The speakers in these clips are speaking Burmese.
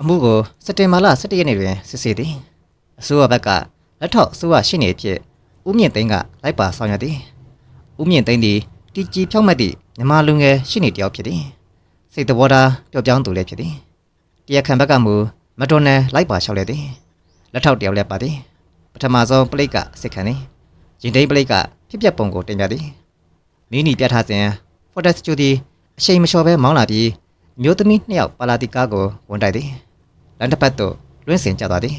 အမှုကိုစက်တင်ဘာလ17ရက်နေ့တွင်စစ်ဆေးသည်အစိုးရဘက်ကလက်ထောက်အစိုးရရှင်းနေအဖြစ်ဦးမြင့်သိန်းကလိုက်ပါဆောင်ရွက်သည်ဦးမြင့်သိန်းသည်တီကြီးဖြောက်မှတ်သည့်မြန်မာလူငယ်ရှင်းနေတယောက်ဖြစ်သည်စိတ်တဘောထားပျော့ပြောင်းသူလည်းဖြစ်သည်တရားခံဘက်ကမူမတော်နယ်လိုက်ပါလျှောက်လဲသည်လက်ထောက်တယောက်လည်းပါသည်ပထမဆုံးပလိတ်ကအစစ်ခံသည်ရင်တိန်ပလိတ်ကဖြစ်ပျက်ပုံကိုတင်ပြသည်မီနီပြထားစဉ်ဖော်တက်စတူဒီအချိန်မလျှော်ဘဲမောင်းလာပြီးအမျိုးသမီးနှစ်ယောက်ပါလာတီကားကိုဝန်တိုက်သည် လမ်းတစ်ပတ်သို့လွင့်စင်ကျသွားသည်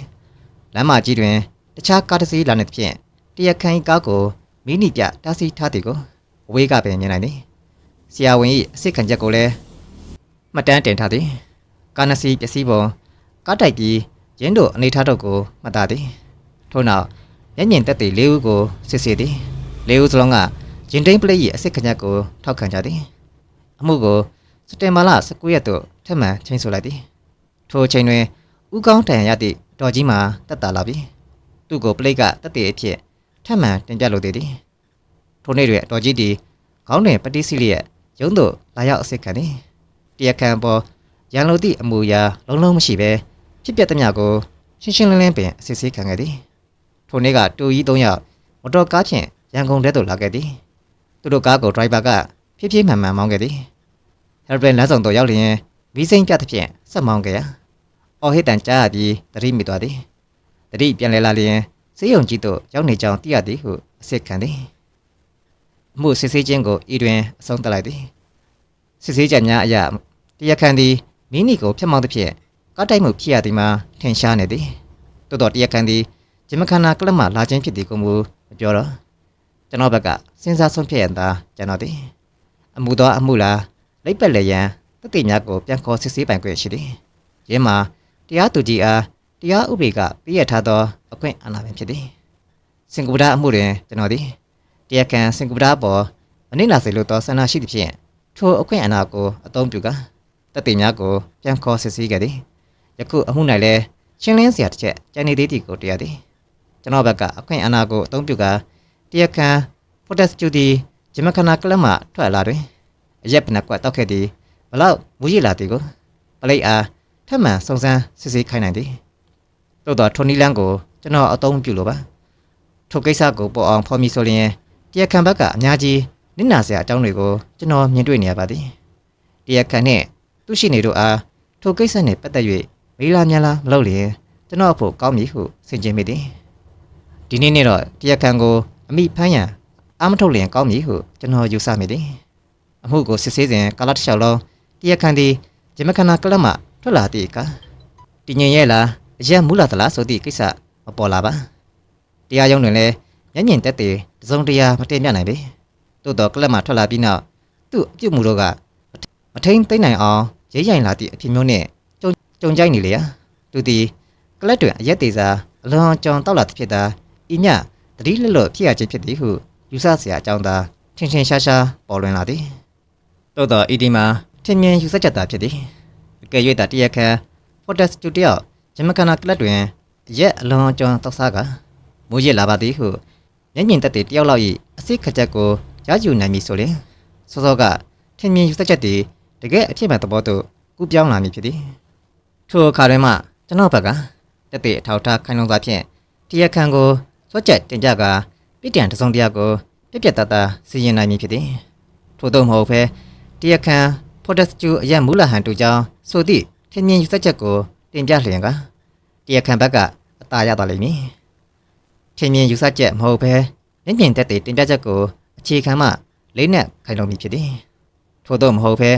လမ်းမကြီးတွင်တခြားကားတစ်စီးလာနေသဖြင့်တရက်ခန့်၏ကားကိုမိနိပြတားဆီးထားသည်ကိုအဝေးကပင်မြင်နိုင်သည်ဆရာဝန်၏အစိတ်ခံချက်ကိုလည်းမှတ်တမ်းတင်ထားသည်ကားနှစ်စီးပစ္စည်းပုံကားတိုက်ပြီးရင်းတို့အနေထားတို့ကိုမှတ်သားသည်ထို့နောက်မျက်မြင်သက်သေ၄ဦးကိုစစ်ဆေးသည်၄ဦးစလုံးကရင်တိန်ပလိတ်၏အစိတ်ခံချက်ကိုထောက်ခံကြသည်အမှုကိုစက်တင်ဘာလ19ရက်သို့ထပ်မံချိန်ဆလိုက်သည် ထိုအချိန်တွင်ဥကောင်းတန်ရသည့်တော်ကြီးမှာတက်တာလာပြီသူ့ကိုပလိတ်ကတက်တဲ့အဖြစ်ထပ်မံတင်ပြလိုသေးသည်ထိုနေ့တွင်တော်ကြီးသည်ခေါင်းတွင်ပတိစီလျက်ရုံးသို့လာရောက်အစစ်ခံသည်တရားခံပေါ်ရန်လိုသည့်အမူအရာလုံးလုံးမရှိဘဲဖြစ်ပျက်သမျှကိုရှင်းရှင်းလင်းလင်းပင်အစစ်ဆေးခံခဲ့သည်ထိုနေ့ကတူကြီး၃ယောက်မတော်ကားဖြင့်ရန်ကုန်ထဲသို့လာခဲ့သည်သူတို့ကားကိုဒရိုက်ဘာကဖြည်းဖြည်းမှန်မှန်မောင်းခဲ့သည်ဟယ်ဘရန်လမ်းဆောင်သို့ရောက်လျင်ဗီစိန်ပြသဖြင့်ဆက်မောင်းခဲ့ရာ အော်ဟစ်တန်ကြားရပြီးတတိမိသွားသည်တတိပြန်လဲလာလျင်စေးရုံကြီးသို့ရောက်နေကြောင်းသိရသည်ဟုအစစ်ခံသည်အမှုစစ်ဆေးခြင်းကိုဤတွင်အဆုံးသတ်လိုက်သည်စစ်ဆေးချက်များအရတရားခံသည်မိနီကိုဖျက်မောင်းသဖြင့်ကားတိုက်မှုဖြစ်ရသည်မှာထင်ရှားနေသည်တိုးတော့တရားခံသည်ဂျမခန္ဓာကလပ်မှလာခြင်းဖြစ်သည်ကိုမူမပြောတော့ကျွန်တော်ဘက်ကစဉ်းစားဆုံးဖြတ်ရန်သာကျွန်တော်သည်အမှုသောအမှုလားလိပ်ပက်လည်းရန်တတိများကိုပြန်ခေါ်စစ်ဆေးပိုင်ခွင့်ရှိသည်ရင်းမှာ တရားသူကြီးအားတရားဥပဒေကပြည့်ရထားသောအခွင့်အာဏာပင်ဖြစ်သည်စင်ကာပူဒါအမှုတွင်ကျွန်တော်သည်တရားခံစင်ကာပူဒါပေါ်မနိလာစေလိုသောဆန္ဒရှိသဖြင့်ထိုအခွင့်အာဏာကိုအသုံးပြုကာတတိများကိုပြန်ခေါ်စစ်ဆေးခဲ့သည်ယခုအမှု၌လည်းရှင်းလင်းစရာတစ်ချက်ကြံနေသေးသည်ကိုတရားသည်ကျွန်တော်ဘက်ကအခွင့်အာဏာကိုအသုံးပြုကာတရားခံဖော်တက်စတူဒီဂျမခနာကလပ်မှထွက်လာတွင်အရက်ပနကွက်တောက်ခဲ့သည်ဘလောက်မူရည်လာသည်ကိုပလိတ်အား ထပ်မံစုံစမ်းစစ်ဆေးခိုင်းနိုင်သည်သို့တော့ထိုနီလန်းကိုကျွန်တော်အသုံးပြုလိုပါထိုကိစ္စကိုပေါ်အောင်ဖော်မီဆိုလျင်တရားခံဘက်ကအများကြီးနစ်နာစရာအကြောင်းတွေကိုကျွန်တော်မြင်တွေ့နေရပါသည်တရားခံနှင့်သူရှိနေတို့အားထိုကိစ္စနှင့်ပတ်သက်၍မေးလာများလားမလုပ်လျင်ကျွန်တော်အဖို့ကောင်းမည်ဟုဆင်ခြင်မိသည်ဒီနေ့နေ့တော့တရားခံကိုအမိဖမ်းရန်အာမထုတ်လျင်ကောင်းမည်ဟုကျွန်တော်ယူဆမိသည်အမှုကိုစစ်ဆေးစဉ်ကာလတစ်လျှောက်လုံးတရားခံသည်ဂျမခနာကလပ်မှ ထွက်လာတဲ့အခါတညင်ရဲ့လားအရက်မူလာသလားဆိုသည့်ကိစ္စမပေါ်လာပါတရားရုံးတွင်လည်းညဉ့်ညင်တက်တဲ့တစုံတရာမတင်ပြနိုင်ပေသို့တော့ကလပ်မှထွက်လာပြီးနောက်သူ့အပြုတ်မှုတော့ကမထိန်သိမ့်နိုင်အောင်ရိမ့်ရိုင်လာသည့်အဖြစ်မျိုးနဲ့ကြုံကြိုက်နေလေရာသူသည်ကလပ်တွင်အရက်သေးစာအလွန်ကြောင်တောက်လာသည့်ဖြစ်သာဤမြတတိလလွတ်ဖြစ်ရခြင်းဖြစ်သည်ဟုယူဆစရာအကြောင်းသာထင်ထင်ရှားရှားပေါ်လွင်လာသည်သို့တော့ဤဒီမှာထင်မြင်ယူဆချက်သာဖြစ်သည် အကယ်၍သာတရက်ခံဖော်တက်စတူတယောက်ဂျမကနာကလပ်တွင်ရက်အလွန်ကျွမ်းတောက်စားကမူရစ်လာပါသည်ဟုမျက်မြင်သက်သေတယောက်လောက်၏အစိတ်ခကြက်ကိုရယူနိုင်ပြီဆိုရင်စောစောကထင်မြင်ယူဆချက်သည်တကယ်အဖြစ်မှန်သဘောသို့ကူးပြောင်းလာမည်ဖြစ်သည်ထိုအခါတွင်မှကျွန်တော်ဘက်ကတက်တဲ့အထောက်ထားခိုင်လုံစွာဖြင့်တရက်ခံကိုစွက်ချက်တင်ကြကပြစ်ဒဏ်တစ်စုံတစ်ရာကိုပြက်ပြက်တတ်တာစီရင်နိုင်မည်ဖြစ်သည်ထို့သောမဟုတ်ဘဲတရက်ခံ ဖော်တက်စတူအရက်မူလာဟန်တူကြောင်းဆိုသည့်ထင်မြင်ယူဆချက်ကိုတင်ပြလျင်ကတရားခံဘက်ကအသာရသွားလိမ့်မည်ထင်မြင်ယူဆချက်မဟုတ်ဘဲမျက်မြင်သက်သေတင်ပြချက်ကိုအခြေခံမှလေးနက်ခိုင်လုံမည်ဖြစ်သည်ထို့သောမဟုတ်ဘဲ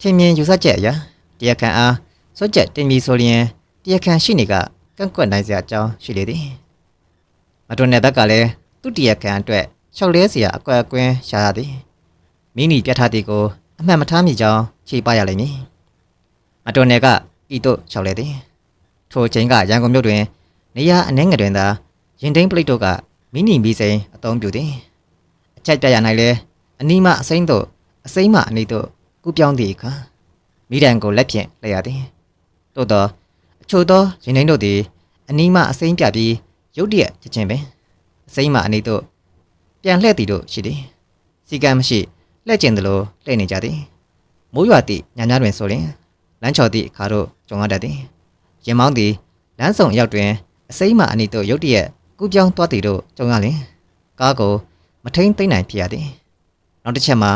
ထင်မြင်ယူဆချက်အရာတရားခံအားစွက်ချက်တင်ပြီးဆိုလျင်တရားခံရှိနေကကန့်ကွက်နိုင်စရာအကြောင်းရှိလေသည်မတော်တဲ့ဘက်ကလည်းသူ့တရားခံအတွက်လျှောက်လဲစရာအကွက်အကွင်းရှာရသည်မိနီပြတ်ထားသည်ကို အမှန်မထားမိကြောင်းခြေပရလိမ့်မည်။အတော်နယ်ကဤသို့လျှောက်လဲသည်။ထိုချိန်ကရန်ကုန်မြို့တွင် နေရအနှဲငယ်တွင်သာရင်ထိန်ပလိတ်တို့ကမိနီမီစိန်အသုံးပြုသည်။အချက်တရ၌လည်းအနီးမှအစိမ့်သို့အစိမ့်မှအနီးသို့ကူးပြောင်းသည့်အခါမိဒံကိုလက်ဖြင့်လက်ရသည်။သို့သောအချို့သောရင်ထိန်တို့သည်အနီးမှအစိမ့်ပြပြီးရုတ်တရက်ချက်ချင်းပင်အစိမ့်မှအနီးသို့ပြန်လှည့်သည်တို့ရှိသည်။စီကံမရှိ လှည့်ကျင်သလိုလှည့်နေကြသည်မိုးရွာသည့်ညညတွင်ဆိုရင်လမ်းချော်သည့်အခါတို့ကြုံရတတ်သည်ရင်မောင်းသည်လမ်းဆောင်ရောက်တွင်အစိမ့်မှအနီတို့ရုတ်တရက်ကူးပြောင်းသွားသည်တို့ကြုံရလင်ကားကိုမထိန်သိမ့်နိုင်ဖြစ်ရသည်နောက်တစ်ချက်မှာ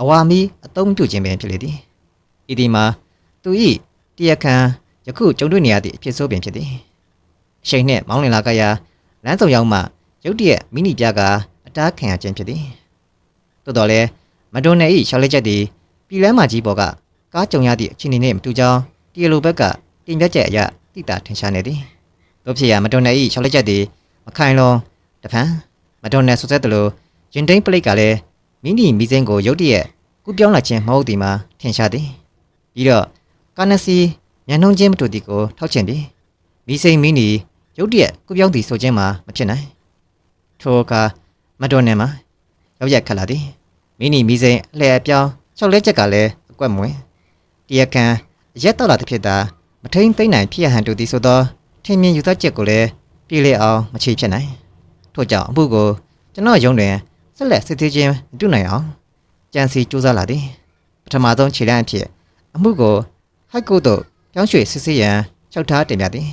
အဝါမီအသုံးပြုခြင်းပင်ဖြစ်လေသည်ဤဒီမှာသူ၏တရားခံယခုကြုံတွေ့နေရသည့်အဖြစ်ဆိုးပင်ဖြစ်သည်အချိန်နှင့်မောင်းလင်လာကရာလမ်းဆောင်ရောက်မှရုတ်တရက်မိနိပြကအတားခံရခြင်းဖြစ်သည်သို့တော်လည်း မဒွန်နယ်၏ရှောက်လက်ချက်သည်ပြည်လမ်းမကြီးပေါ်ကကားကြုံရသည့်အခြေအနေနှင့်မတူကြောင်းတရားလိုဘက်ကတင်ပြချက်အရတိတာထင်ရှားနေသည်တို့ဖြစ်ရာမဒွန်နယ်၏ရှောက်လက်ချက်သည်မခိုင်လုံတဖန်မဒွန်နယ်ဆိုဆက်သလိုရင်တိန်ပလိတ်ကလည်းမိနိမီစင်းကိုရုတ်တရက်ကူးပြောင်းလာခြင်းမဟုတ်သည်မှာထင်ရှားသည်ပြီးတော့ကာနစီညံနှုံးခြင်းမတူသည်ကိုထောက်ချင်သည်မိစိန်မီနီရုတ်တရက်ကူးပြောင်းသည်ဆိုခြင်းမှာမဖြစ်နိုင်ထိုအခါမဒွန်နယ်မှာရောက်ရက်ခတ်လာသည် မိနိမီစိန်အလှည့်အပြောင်းရှောက်လက်ချက်ကလည်းအကွက်မဝင်တရားခံရက်တော့လာတစ်ဖြစ်တာမထိန်သိမ့်နိုင်ဖြစ်ရဟန်တူသည်ဆိုသောထင်မြင်ယူဆချက်ကိုလည်းပြေလေအောင်မချေဖြစ်နိုင်ထို့ကြောင့်အမှုကိုကျွန်တော်ယုံတွင်ဆက်လက်စစ်သေးခြင်းမပြုနိုင်အောင်ကြံစီစူးစမ်းလာသည်ပထမဆုံးခြေလှမ်းအဖြစ်အမှုကိုဟိုက်ကိုသို့ပြောင်းရွှေ့စစ်ဆေးရန်လျှောက်ထားတင်ပြသည်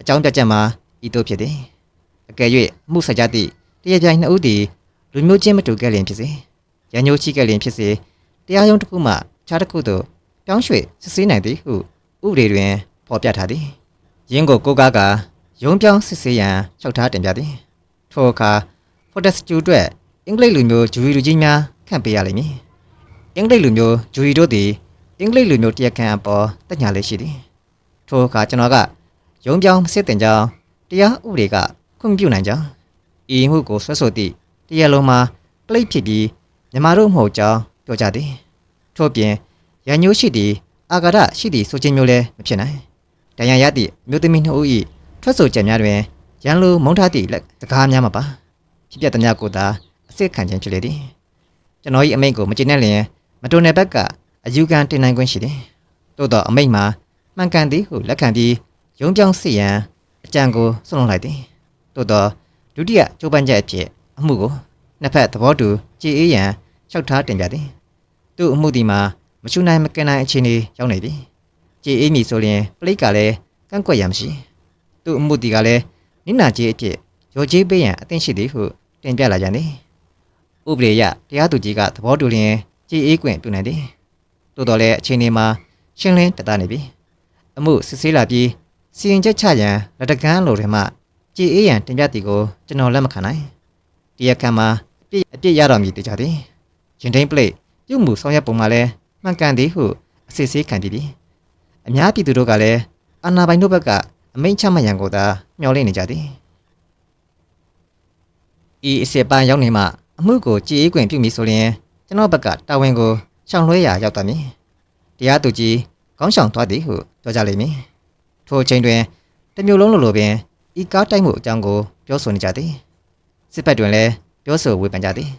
အကြောင်းပြချက်မှာဤသို့ဖြစ်သည်အကယ်၍အမှုဆက်ကြသည့်တရားပြိုင်နှစ်ဦးသည်လူမျိုးချင်းမတူခဲ့လျင်ဖြစ်စေ ရန်ညိုချိခဲ့လျင်ဖြစ်စေတရားရုံးတစ်ခုမှခြားတစ်ခုသို့ပြောင်းရွှေ့စစ်ဆေးနိုင်သည်ဟုဥပဒေတွင်ဖော်ပြထားသည်ရင်းကိုကိုကားကရုံးပြောင်းစစ်ဆေးရန်လျှောက်ထားတင်ပြသည်ထိုအခါ Fortescue အတွက်အင်္ဂလိပ်လူမျိုးဂျူရီလူကြီးများခန့်ပေးရလိမ့်မည်အင်္ဂလိပ်လူမျိုးဂျူရီတို့သည်အင်္ဂလိပ်လူမျိုးတရားခံအပေါ်တက်ညာလေးရှိသည်ထိုအခါကျွန်တော်ကရုံးပြောင်းမစစ်တင်ကြောင်းတရားဥပဒေကခွင့်မပြုနိုင်ကြောင်းဤမှုကိုဆွဲဆိုသည့်တရားလုံးမှာပလိတ်ဖြစ်ပြီး မြမတို့မဟုတ်ကြောင်းပြောကြသည်ထို့ပြင်ရန်ညိုးရှိသည့်အာဂါဒရှိသည့်ဆိုခြင်းမျိုးလည်းမဖြစ်နိုင်တန်ရန်ရသည့်မြို့သမီးနှစ်ဦး၏ထွက်ဆိုချက်များတွင်ရန်လိုမုန်းထားသည့်လက်စကားများမှာပါဖြစ်ပြသည်များကိုသာအစစ်ခံခြင်းဖြစ်လေသည်ကျွန်တော်၏အမိန့်ကိုမကျေနပ်လျင်မတော်နယ်ဘက်ကအယူခံတင်နိုင်ခွင့်ရှိသည်သို့သောအမိန့်မှာမှန်ကန်သည်ဟုလက်ခံပြီးရုံးပြောင်းစစ်ရန်အကြံကိုဆွန့်လွှတ်လိုက်သည်သို့သောဒုတိယကြိုးပမ်းချက်အဖြစ်အမှုကို နှစ်ဖက်သဘောတူကြည်အေးရန်လျှောက်ထားတင်ပြသည်သူ့အမှုဒီမှာမချူနိုင်မကန်နိုင်အခြေအနေရောက်နေသည်ကြည်အေးမည်ဆိုရင်ပလိတ်ကလည်းကန့်ကွက်ရမရှိသူ့အမှုဒီကလည်းနိနာကြီးအဖြစ်ရော်ကြီးပေးရန်အသင့်ရှိသည်ဟုတင်ပြလာကြသည်ဥပဒေအရတရားသူကြီးကသဘောတူလျင်ကြည်အေးကွင်ပြုနိုင်သည်သို့တော်လည်းအခြေအနေမှာရှင်းလင်းတတ်တာနေပြီအမှုစစ်ဆေးလာပြီးစီရင်ချက်ချရန်လက်တကန်းလိုတွေမှကြည်အေးရန်တင်ပြသည်ကိုကျွန်တော်လက်မခံနိုင်တရားခံမှာ အပြစ်အပြစ်ရတော်မူတည်ကြသည်ရင်ထိန်ပလိတ်ပြုမှုဆောင်ရွက်ပုံမှာလည်းမှန်ကန်သည်ဟုအစစ်ဆေးခံပြီးပြီအများပြည်သူတို့ကလည်းအာဏာပိုင်တို့ဘက်ကအမိန့်ချမှတ်ရန်ကိုသာမျှော်လင့်နေကြသည်ဤအစစ်ပန်းရောက်နေမှအမှုကိုကြည်အေးကွင်ပြုမိဆိုရင်ကျွန်တော်ဘက်ကတာဝန်ကိုရှောင်လွှဲရာရောက်သွားမည်တရားသူကြီးကောင်းဆောင်သွားသည်ဟုပြောကြလိမ့်မည်ထိုအချိန်တွင်တစ်မျိုးလုံးလိုလိုပင်ဤကားတိုက်မှုအကြောင်းကိုပြောဆိုနေကြသည်စစ်ဘက်တွင်လည်း ပြောဆိုဝေဖန်ကြသည်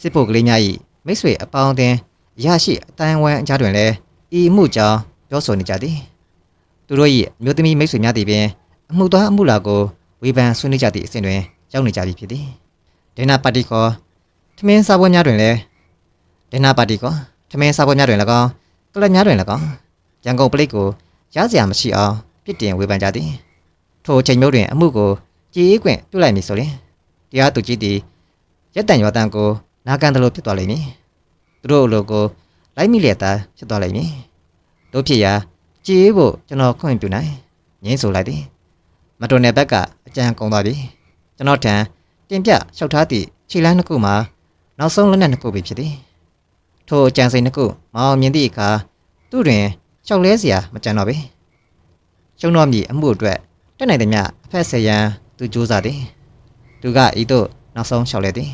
စစ်ဖို့ကလေးများ၏မိတ်ဆွေအပေါင်းအသင်းရရှိအတိုင်းဝိုင်းအကြားတွင်လည်းဤအမှုကြောင့်ပြောဆိုနေကြသည်သူတို့၏အမျိုးသမီးမိတ်ဆွေများသည်ပင်အမှုသားအမှုလာကိုဝေဖန်ဆွေးနွေးကြသည့်အဆင့်တွင်ရောက်နေကြပြီဖြစ်သည်ဒေနာပါတီကောထမင်းစားပွဲများတွင်လည်းဒေနာပါတီကောထမင်းစားပွဲများတွင်၎င်းကလပ်များတွင်၎င်းရန်ကုန်ပလိတ်ကိုရစရာမရှိအောင်ပြစ်တင်ဝေဖန်ကြသည်ထိုအချိန်မျိုးတွင်အမှုကိုကြည်အေးကွင့်ပြုတ်လိုက်မည်ဆိုရင်တရားသူကြီးသည် ရက်တန်ရွာတန်ကိုနာခံတယ်လို့ဖြစ်သွားလိမ့်မည်သူတို့အလိုကိုလိုက်မိလျက်သားဖြစ်သွားလိမ့်မည်တို့ဖြစ်ရာကြည်အေးဖို့ကျွန်တော်ခွင့်ပြုနိုင်ငင်းဆိုလိုက်သည်မတော်နယ်ဘက်ကအကြံကုန်သွားပြီကျွန်တော်ထံတင်ပြလျှောက်ထားသည့်ခြေလမ်းနှစ်ခုမှာနောက်ဆုံးလက်နက်နှစ်ခုပဲဖြစ်သည်ထိုအကြံစိန်နှစ်ခုမအောင်မြင်သည့်အခါသူ့တွင်လျှောက်လဲเสียမကြံတော့ပေကျုံတော်မြည်အမှုအတွက်တက်နိုင်သည်မြအဖက်ဆယ်ရန်သူကြိုးစားသည်သူကဤသို့ နောက်ဆုံးလျှောက်လဲသည်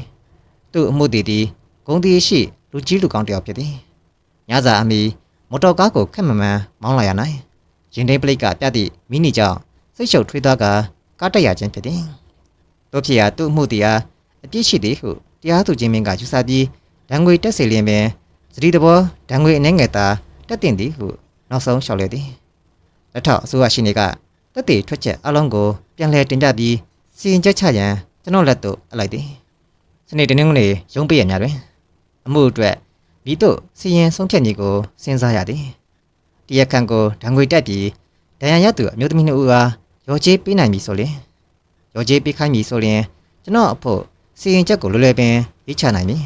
သူ့အမှုတည်တည်ဂုံတီရှိလူကြီးလူကောင်းတစ်ယောက်ဖြစ်သည်ညစာအမီမော်တော်ကားကိုခက်မမှန်မောင်းလာရနိုင်ရင်တိန်ပလိတ်ကပြသည့်မိနီကြောင့်စိတ်ရှုပ်ထွေးသွားကကားတက်ရခြင်းဖြစ်သည်တို့ဖြစ်ရာသူ့အမှုတရားအပြစ်ရှိသည်ဟုတရားသူကြီးမင်းကယူဆပြီးဒဏ်ငွေတက်စေလျင်ပင်စတိတဘောဒဏ်ငွေအနှဲငယ်သာတက်တင်သည်ဟုနောက်ဆုံးလျှောက်လဲသည်လက်ထောက်အစိုးရရှိနေကတက်တည်ထွက်ချက်အလုံးကိုပြန်လည်တင်ပြပြီးစီရင်ချက်ချရန် ကျွန်တော်လက်သို့အလိုက်သည်စနေတနင်္ဂနွေရုံးပိရများတွင် အမှုအတွက်မိတို့စီရင်ဆုံးဖြတ်နေကိုစဉ်းစားရသည်တရားခံကိုဒဏ်ငွေတက်ပြီးဒဏ်ရာရသူအမျိုးသမီးနှစ်ဦးအားရော်ချေးပေးနိုင်ပြီဆိုရင်ရော်ချေးပေးခိုင်းပြီဆိုရင်ကျွန်တော်အဖို့စီရင်ချက်ကိုလွယ်လွယ်ပင်ရေးချနိုင်ပြီ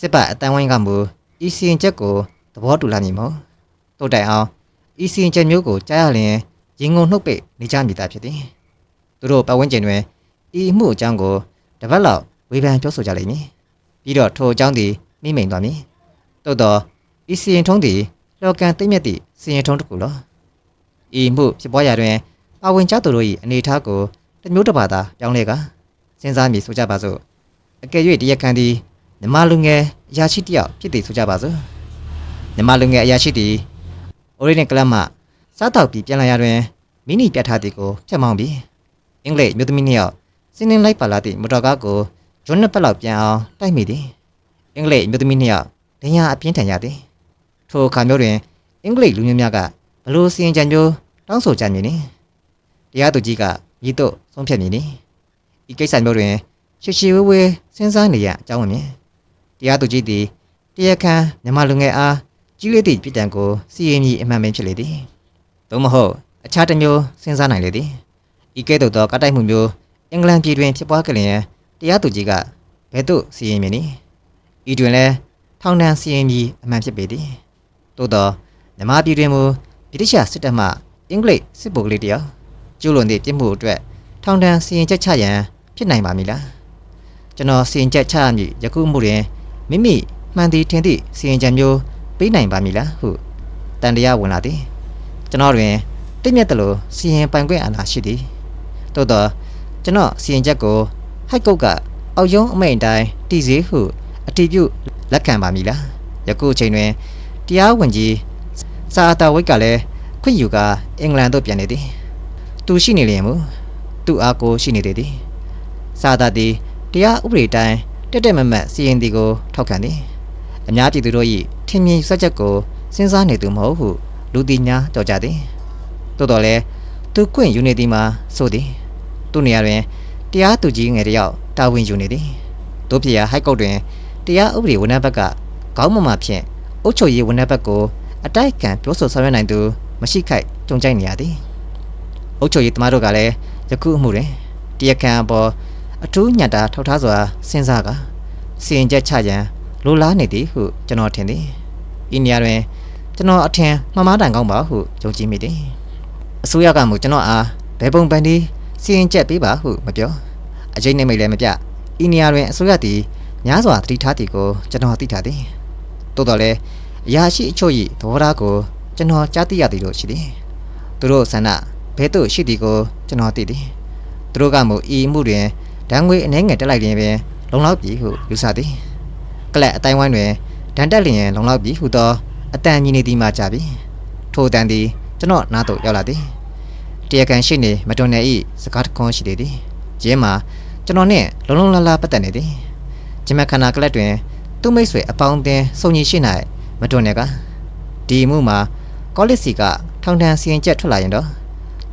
စစ်ပတ်အတန်းဝိုင်းကမူဤစီရင်ချက်ကိုသဘောတူလာမည်မို့တိုးတိုင်အောင်ဤစီရင်ချက်မျိုးကိုကြားရလျင်ရင်ငုံနှုတ်ပိတ်နေကြမည်သားဖြစ်သည်သူတို့ပတ်ဝန်းကျင်တွင် ဤအမှုအကြောင်းကိုတပတ်လောက်ဝေဖန်ပြောဆိုကြလိမ့်မည်ပြီးတော့ထိုအကြောင်းသည်မိမိန်သွားမည်သို့တော့ဤစီရင်ထုံးသည်လောကန်သိမ့်မြက်သည့်စီရင်ထုံးတစ်ခုလောဤမှုဖြစ်ပွားရာတွင်ပါဝင်ကြသူတို့၏အနေအထားကိုတစ်မျိုးတစ်ပါးသာပြောင်းလဲကစဉ်းစားမည်ဆိုကြပါစို့အကယ်၍တရားခံသည်မြမလူငယ်အရာရှိတစ်ယောက်ဖြစ်သည်ဆိုကြပါစို့မြမလူငယ်အရာရှိသည်အိုရီနကလပ်မှစားတောက်ပြီးပြန်လာရတွင်မိနီပြတ်ထားသည်ကိုဖျက်မောင်းပြီးအင်္ဂလိပ်မြို့သမီးနှစ်ယောက် စင်းနှင်းလိုက်ပါလာသည့်မော်တော်ကားကိုဂျွန်းနှစ်ပတ်လောက်ပြန်အောင်တိုက်မိသည်အင်္ဂလိပ်မြို့သမီးနှစ်ယောက်ဒဏ်ရာအပြင်းထန်ရသည်ထိုအခါမျိုးတွင်အင်္ဂလိပ်လူမျိုးများကဘလို့စီရင်ကြံမျိုးတောင်းဆိုကြမည်နိတရားသူကြီးကဤသို့ဆုံးဖြတ်မည်နိဤကိစ္စမျိုးတွင်ရှိရှိဝဲဝဲစဉ်းစားနေရအကြောင်းဝင်မည်တရားသူကြီးသည်တရားခံမြမလူငယ်အားကြီးလေးသည့်ပြည်တံကိုစီရင်မည်အမှန်ပင်ဖြစ်လေသည်သို့မဟုတ်အခြားတစ်မျိုးစဉ်းစားနိုင်လေသည်ဤကဲ့သို့သောကတိုက်မှုမျိုး အင်္ဂလန်ပြည်တွင်ဖြစ်ပွားကြလျင်တရားသူကြီးကဘယ်သို့စီရင်မည်နိဤတွင်လည်းထောင်ဒဏ်စီရင်မည်အမှန်ဖြစ်ပေသည်သို့သောမြမပြည်တွင်မူဗြိတိရှစစ်တပ်မှအင်္ဂလိပ်စစ်ဗိုလ်ကလေးတယောက်ကျူးလွန်သည့်ပြစ်မှုအတွက်ထောင်ဒဏ်စီရင်ချက်ချရန်ဖြစ်နိုင်ပါမည်လားကျွန်တော်စီရင်ချက်ချရမည်ယခုမှုတွင်မိမိမှန်သည်ထင်သည့်စီရင်ချက်မျိုးပေးနိုင်ပါမည်လားဟုတန်တရားဝင်လာသည်ကျွန်တော်တွင်တိတ်မြတ်တယ်လို့စီရင်ပိုင်ခွင့်အာဏာရှိသည်သို့တော့ ကျွန်တော်စီရင်ချက်ကိုဟိုက်ကုတ်ကအောက်ယုံအမိန်တိုင်းတည်စေဟုအတည်ပြုလက်ခံပါမည်လားယခုအချိန်တွင်တရားဝင်ကြီးစာတာဝိတ်ကလည်းခွင့်ယူကအင်္ဂလန်သို့ပြန်နေသည်သူရှိနေလျင်မူသူ့အားကိုရှိနေသေးသည်စာတာသည်တရားဥပဒေတိုင်းတက်တက်မတ်မတ်စီရင်သည်ကိုထောက်ခံသည်အများပြည်သူတို့၏ထင်မြင်ယူဆချက်ကိုစဉ်းစားနေသူမဟုတ်ဟုလူသိများကြော်ကြသည်သို့တော်လည်းသူခွင့်ယူနေသည်မှာဆိုသည် သူ့နေရာတွင်တရားသူကြီးငယ်တစ်ယောက်တာဝန်ယူနေသည်တို့ဖြစ်ရာဟိုက်ကုတ်တွင်တရားဥပဒေဝန်ထမ်းဘက်ကခေါင်းမမဖြင့်အုပ်ချုပ်ရေးဝန်ထမ်းဘက်ကိုအတိုက်အခံပြောဆိုဆောင်ရွက်နိုင်သူမရှိခိုက်ကြုံကြိုက်နေရသည်အုတ်ချုပ်ရေးသမားတို့ကလည်းယခုအမှုတွင်တရားခံအပေါ်အထူးညတ်တာထောက်ထားစွာစဉ်းစားကစီရင်ချက်ချရန်လိုလားနေသည်ဟုကျွန်တော်ထင်သည်ဤနေရာတွင်ကျွန်တော်အထင်မှားမှားတန်ကောင်းပါဟုယုံကြည်မိသည်အစိုးရကမှကျွန်တော်အားဘယ်ပုံပန်းဒီ စီရင်ချက်ပေးပါဟုမပြောအကျိတ်နေမိတ်လည်းမပြဤနေရာတွင်အစိုးရသည်များစွာသတိထားသည်ကိုကျွန်တော်သိထားသည်တိုးတော်လည်းအရာရှိအချို့၏သဘောထားကိုကျွန်တော်ကြားသိရသည်လို့ရှိသည်သူတို့ဆန္ဒဘဲသို့ရှိသည်ကိုကျွန်တော်သိသည်သူတို့ကမူဤမှုတွင်ဒဏ်ငွေအနှဲငယ်တက်လိုက်ရင်ပင်လုံလောက်ပြီဟုယူဆသည်ကလပ်အတိုင်းဝိုင်းတွင်ဒဏ်တက်လျင်လုံလောက်ပြီဟုသောအတန်မြည်နေသည်မှကြပြီထိုအတန်သည်ကျွန်တော်နားသို့ရောက်လာသည် တရားခံရှိနေမတွန်နယ်ဤစကားတခွန်းရှိသေးသည်ကျင်းမှာကျွန်တော်နှင့်လုံလုံလလာပတ်သက်နေသည်ဂျမခန္ဓာကလပ်တွင် သူ့မိတ်ဆွေအပေါင်းအသင်းစုံညီရှိ၌မတွန်နယ်ကဒီမှုမှာကောလစ်စီကထောင်ထမ်းစီရင်ချက်ထွက်လာရင်တော့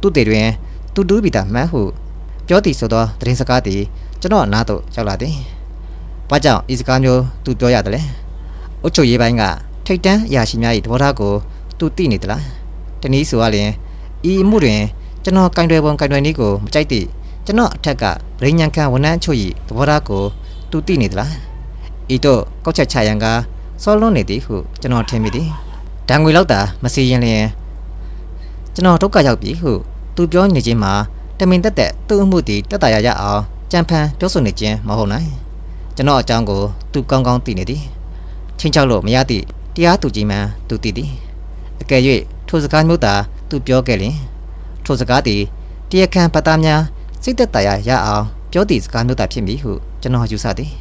သူ့တေတွင်တူတူးပြီးသားမှန်ဟုပြောသည်ဆိုသောသတင်းစကားသည်ကျွန်တော်နားသို့ရောက်လာသည်။ဘာကြောင့်ဤစကားမျိုးသူပြောရတယ်လဲ။အုတ်ချုပ်ရေးပိုင်းကထိတ်တန်းအရာရှိများ၏သဘောထားကိုသူသိနေသလား။တနည်းဆိုရလျင်ဤအမှုတွင် ကျွန်တော်ကင်တွယ်ပုံကင်တွယ်နည်းကိုမကြိုက်သည့်ကျွန်တော်အထက်ကဗရိညာခံဝန်ထမ်းအချို့၏သဘောထားကိုသူသိနေသလား။ဤတော့ကောက်ချက်ချရန်ကစောလွန်းနေသည်ဟုကျွန်တော်ထင်မိသည်။ဒံငွေလောက်တာမစီရင်လျင်ကျွန်တော်ဒုက္ခရောက်ပြီဟုသူပြောနေခြင်းမှာတမင်တက်တက်သူ့အမှုတည်တက်တာရရအောင်ကြံဖန်ပြောဆိုနေခြင်းမဟုတ်နိုင်ကျွန်တော်အကြောင်းကိုသူကောင်းကောင်းသိနေသည်ချင်းချောက်လို့မရသည့်တရားသူကြီးမှန်သူသိသည်အကယ်၍ထိုစကားမျိုးသာသူပြောခဲ့လျင် ထိုစကားသည်တရားခံပတ်သားများစိတ်သက်သာရရအောင်ပြောသည့်စကားမျိုးသာဖြစ်မည်ဟုကျွန်တော်ယူဆသည်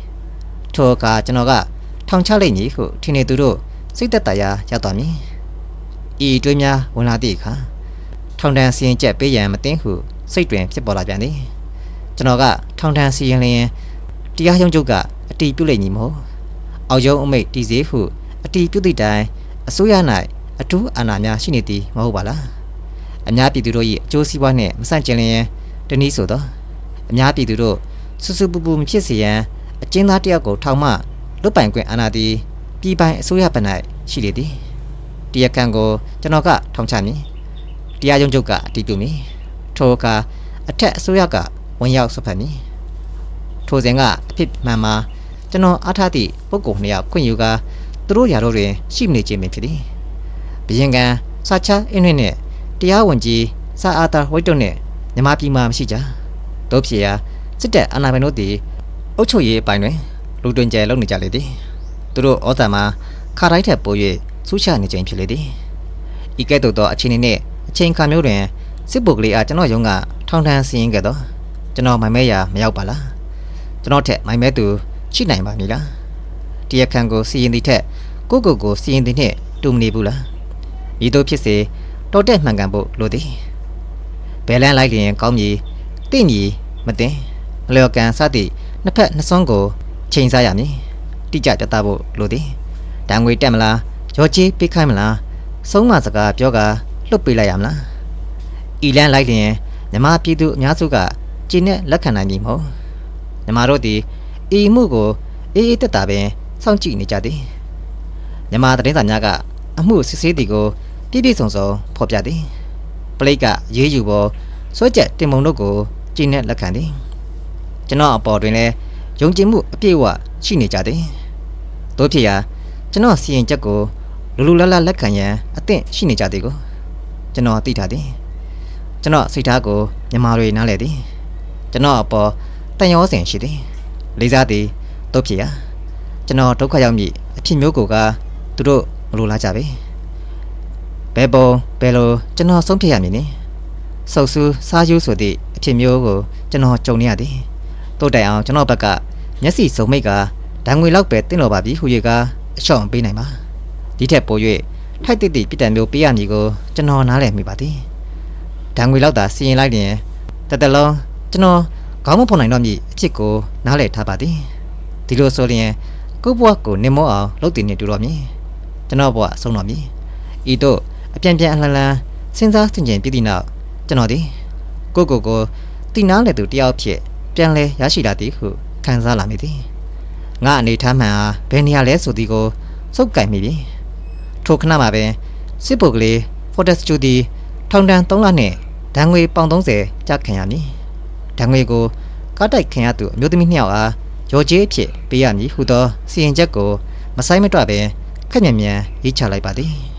ထိုအခါကျွန်တော်ကထောင်ချလိုက်မည်ဟုထင်နေသူတို့စိတ်သက်သာရရောက်သွားမည်ဤတွေးများဝင်လာသည့်အခါထောင်တန်းစီရင်ချက်ပေးရန်မသိဟုစိတ်တွင်ဖြစ်ပေါ်လာပြန်သည်ကျွန်တော်ကထောင်တန်းစီရင်လျင်တရားရုံးချုပ်ကအတီးပြုတ်လိုက်မည်မဟုတ်အောက်ရုံးအမိတ်တည်စေဟုအတီးပြုတ်သည့်တိုင်အစိုးရ၌အထူးအာဏာများရှိနေသည်မဟုတ်ပါလား အများပြည်သူတို့၏အကျိုးစီးပွားနှင့်မဆန့်ကျင်လျင်တနည်းဆိုသောအများပြည်သူတို့ဆူဆူပူပူမဖြစ်စေရန်အကျဉ်းသားတစ်ယောက်ကိုထောင်မှလွတ်ပိုင်ခွင့်အာဏာသည်ပြည်ပိုင်အစိုးရဘက်၌ရှိလေသည်တရားခံကိုကျွန်တော်ကထောင်ချမည်တရားရုံးချုပ်ကအတည်ပြုမည်ထိုအခါအထက်အစိုးရကဝင်ရောက်ဆွတ်ဖက်မည်ထိုစဉ်ကအဖြစ်မှန်မှာကျွန်တော်အားထားသည့်ပုဂ္ဂိုလ်နှစ်ယောက်ခွင့်ယူကာသူတို့ရာတို့တွင်ရှိမနေခြင်းပင်ဖြစ်သည်ဘယင်ကံစာချအင်းနှင့်နှင့် တရားဝင်ကြီးစာအာတာဝိတ်တို့နှင့်မြမပြည်မှာမရှိကြတို့ဖြစ်ရာစစ်တပ်အာဏာပိုင်တို့သည်အုပ်ချုပ်ရေးအပိုင်းတွင်လူတွင်ကျဲလုပ်နေကြလေသည်သူတို့ဩဇာမှာခါတိုင်းထက်ပို၍ဆူးချနေခြင်းဖြစ်လေသည်ဤကဲ့သို့သောအခြေအနေနှင့်အချိန်အခါမျိုးတွင်စစ်ပုဂ္ဂလိအားကျွန်တော်ရုံးကထောင်ထမ်းစီရင်ခဲ့သောကျွန်တော်မိုင်မဲရာမရောက်ပါလားကျွန်တော်ထက်မိုင်မဲသူရှိနိုင်ပါမည်လားတရားခံကိုစီရင်သည့်ထက်ကိုယ့်ကိုယ်ကိုစီရင်သည်နှင့်တူမနေဘူးလားဤသို့ဖြစ်စေ တော်တဲ့မှန်ကန်ဖို့လိုသည်ဘယ်လန်းလိုက်လျင်ကောင်းမည်တင့်မည်မတင်အလျော်ကန်စသည့်နှစ်ဖက်နှစ်စွန်းကိုချိန်စားရမည်တိကျပြတ်သားဖို့လိုသည်တံငွေတက်မလားရောချေးပေးခိုင်းမလားဆုံးမစကားပြောကလှုပ်ပေးလိုက်ရမလားဤလန်းလိုက်လျင်မြမပြည်သူအများစုကကျင်းနဲ့လက်ခံနိုင်မည်မဟုတ်မြမတို့သည်ဤမှုကိုအေးအေးတက်တာပင်စောင့်ကြည့်နေကြသည်မြမသတင်းစာများကအမှုစစ်ဆေးသည်ကို ပြည့်ပြည့်စုံစုံဖော်ပြသည်ပလိတ်ကရေးယူပေါ်စွဲချက်တင်မုံတို့ကိုကျင်းနဲ့လက်ခံသည်ကျွန်တော်အပေါ်တွင်လည်းယုံကြည်မှုအပြည့်အဝရှိနေကြသည်တို့ဖြစ်ရာကျွန်တော်စီရင်ချက်ကိုလူလူလတ်လတ်လက်ခံရန်အသင့်ရှိနေကြသည်ကိုကျွန်တော်သိထားသည်ကျွန်တော်စိတ်ထားကိုမြန်မာတွေနားလည်သည်ကျွန်တော်အပေါ်တန်ရောစင်ရှိသည်လေးစားသည်တို့ဖြစ်ရာကျွန်တော်ဒုက္ခရောက်မည်အဖြစ်မျိုးကိုကသူတို့မလိုလားကြပဲ ဘယ်ပုံဘယ်လိုကျွန်တော်ဆုံးဖြတ်ရမည်နည်းဆုပ်ဆူးစားယူဆိုသည့်အဖြစ်မျိုးကိုကျွန်တော်ကြုံနေရသည်တို့တိုင်အောင်ကျွန်တော်ဘက်ကမျက်စိစုံမိတ်ကဒဏ်ငွေလောက်ပဲတင်းတော်ပါပြီဟူ၍ကအချော့ပေးနိုင်ပါဒီထက်ပို၍ထိုက်တိတိပြစ်ဒဏ်မျိုးပေးရမည်ကိုကျွန်တော်နားလည်မိပါသည်ဒဏ်ငွေလောက်သာစီရင်လိုက်ရင်တစ်တလုံးကျွန်တော်ခေါင်းမဖော်နိုင်တော့မည်အဖြစ်ကိုနားလည်ထားပါသည်ဒီလိုဆိုရင်ကိုယ့်ဘဝကိုနေမောအောင်လုပ်တည်နေတူတော့မည်ကျွန်တော်ဘဝဆုံးတော့မည်ဤတို့ အပြန်ပြန်အလှန်လှန်စဉ်းစားဆင်ခြင်ပြီးသည့်နောက်ကျွန်တော်သည်ကိုယ့်ကိုယ်ကိုတည်နာလေသူတယောက်ဖြစ်ပြန်လဲရရှိလာသည်ဟုခံစားလာမိသည်ငါအနေထားမှန်အားဘယ်နေရာလဲဆိုသည်ကိုစုပ်ကင်မိပြီထိုခဏမှာပဲစစ်ပုတ်ကလေးဖော်တက်စတူဒီထောင်တန်း3လနဲ့ဒဏ်ငွေပေါင်30ကျခံရမည်ဒဏ်ငွေကိုကားတိုက်ခံရသူအမျိုးသမီးနှစ်ယောက်အားရော်ကျေးအဖြစ်ပေးရမည်ဟုသောစီရင်ချက်ကိုမဆိုင်မတွပဲခက်မြန်မြန်ရေးချလိုက်ပါသည်